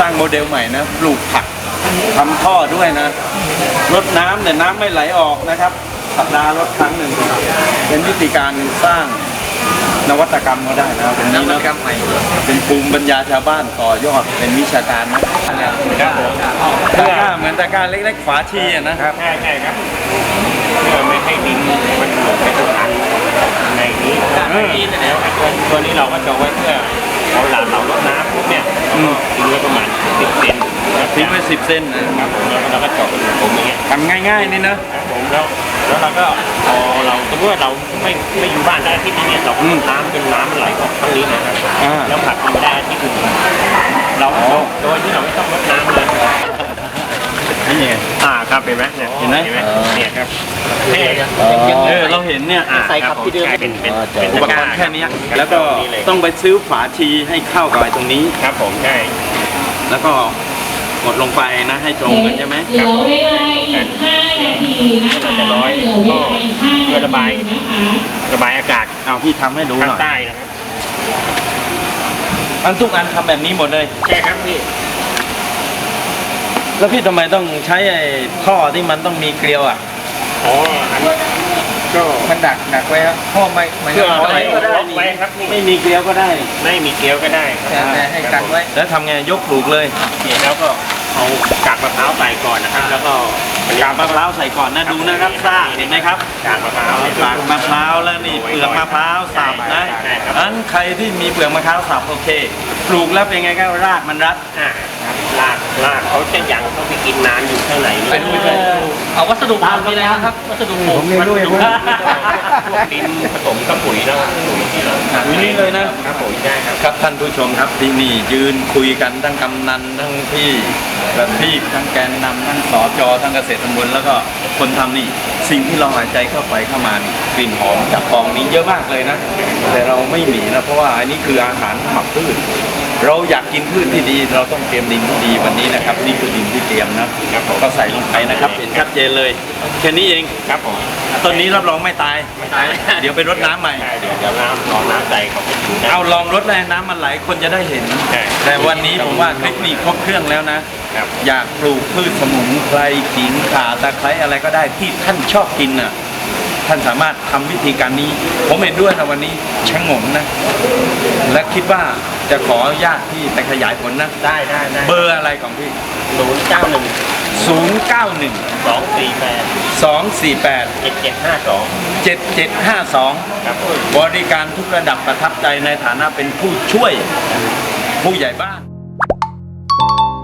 ร้างโมเดลใหม่นะปลูกผักทำท่อด้วยนะรดน้ำเนี่ยน้ำไม่ไหลออกนะครับสัปดาห์รดครั้งหนึ่งเป็นวิธีการสร้างนวัตกรรมก็ได้นะเป็นนนี้วัตนะกรรมใหม่เป็นภูมิปัญญาชาวบ้านต่อยอดเป็นวิชาการนะครับผมตะกร้าเหมือนตะกร้าเล็กๆฝาชีอะนะใช่ใช่ครับเพื่อไม่ให้ดินมันหลงไปทุกอันในนี้แล้วตัวตัวนี้เราก็จะไว้เพื่อเอาหลานเราลดน้ำปุ๊บเนี่ย ทิ้งไว้สิบเส้นนะครับผมแล้วเราก็เจาะเป็นผมอย่างเงี้ยทำง่ายๆนี่นะครับผมแล้วแล้วเราก็พอเราสมมติว่าเราไม่ไม่อยู่บ้านได้อาที่นี้เนี่ยเราก็อืมน้ำเป็นน้ำมันไหลออกทางนี้นะครับอ่า แล้วผักมันไม่ได้อาที่อื่นเราอ๋อโดยที่เราไม่ต้องลดน้ำเลยนี่ไง อ่าครับเห็นไหมเนี่ยเห็นไหม เนี่ยครับเท่เออเราเห็นเนี่ยอ่าครับที่เดิม เป็นเป็นเป็นอุปกรณ์แค่เนี้ยแล้วก็ต้องไปซื้อฝาชีให้เข้ากับไอ้ตรงนี้ ครับผมใช่ แล้วก็ กดลงไปนะให้ตรงกันใช่ไหมเหลือเวลาอีก5นาทีนะคะเหลือเวลาอีก5นาทีนะคะระบายอากาศเอาพี่ทำให้ดูหทางน่อยใต้นะครับอันทุกอันทำแบบนี้หมดเลย ใช่ครับพี่แล้วพี่ทำไมต้องใช้ไอ้ท่อที่มันต้องมีเกลียวอะอ๋ออันนี้ ก็มันดักดักไว้ครับเพราะไม่ไม่เพื่อเอาอะไรไว้ล็อกไว้ครับนี่ไม่มีเกลียวก็ได้ ไม่มีเกลียวก็ได้คแต่รับแต่ให้กันไว้แล้วทำไงยกปลูกเลยนี่แล้วก็เอากากมะพร้าวใส่ก่อนนะครับ แล้วก็ กากมะพร้าวใส่ก่อนนะดูนะครับซากเห็นไหมครับกากมะพร้าวกากมะพร้าวแล้วนี่เปลือกมะพร้าวสับนะใช่ครับอันใครที่มีเปลือกมะพร้าวสับโอเค ปลูกแล้วเป็นไงก็รากมันรัดอ่าครับลากลากเขาจะยังเขาไปกินนานอยู่ข้างในไปดูเลยเอาวัสดุตามมีอะไรบ้างครับวัสดุปลูกมันดูพวกดินผสมกับปุ๋ยแล้วปุ๋ยที่เราปุ๋ยนี่เลยนะครับปุ๋ยได้ครับครับท่านผู้ชมครับที่นี่ยืนคุยกันทั้งกำนันทั้งพี่ประทีปทั้งแกนนำทั้งสอจอทั้งเกษตรตำบลแล้วก็คนทำนี่สิ่งที่เราหายใจเข้าไปเข้ามานี่กลิ่นหอมจากกองนี้เยอะมากเลยนะ แต่เราไม่หนีนะเพราะว่าอันนี้คืออาหารหมักพืช เราอยากกินพืชที่ดี เราต้องเตรียมดินที่ดีวันนี้นะครับนี่คือดินที่เตรียมนะครับก็ใส่ลงไปนะครับเห็นชัดเจนเลยแค่นี้เองครับผมต้นนี้รับรองไม่ตาย ไม่ตาย เดี๋ยวไปรดน้ำใหม่ใช่เดี๋ยวเดี๋ยวน้ำรอน้ำใจเขาไปกินนะเอาลองรถแรงน้ำมันไหลคนจะได้เห็นใช่แต่วันนี้ผมว่าคลิปนี้ครบเครื่องแล้วนะครับอยากปลูกพืชสมุนไพรขิงข่าตะไคร้อะไรก็ได้ที่ท่านชอบกินน่ะท่านสามารถทำวิธีการนี้ ผมเห็นด้วยนะวันนี้ช่างหงนะ และคิดว่า จะขออนุญาตที่ไปขยายผลนะ ได้ได้ได้เบอร์อะไรของพี่ ศูนย์เก้าหนึ่ง091 สองสี่แปด248 เจ็ดเจ็ดห้าสอง7752 ครับบริการทุกระดับประทับใจในฐานะเป็นผู้ช่วยผู้ใหญ่บ้าน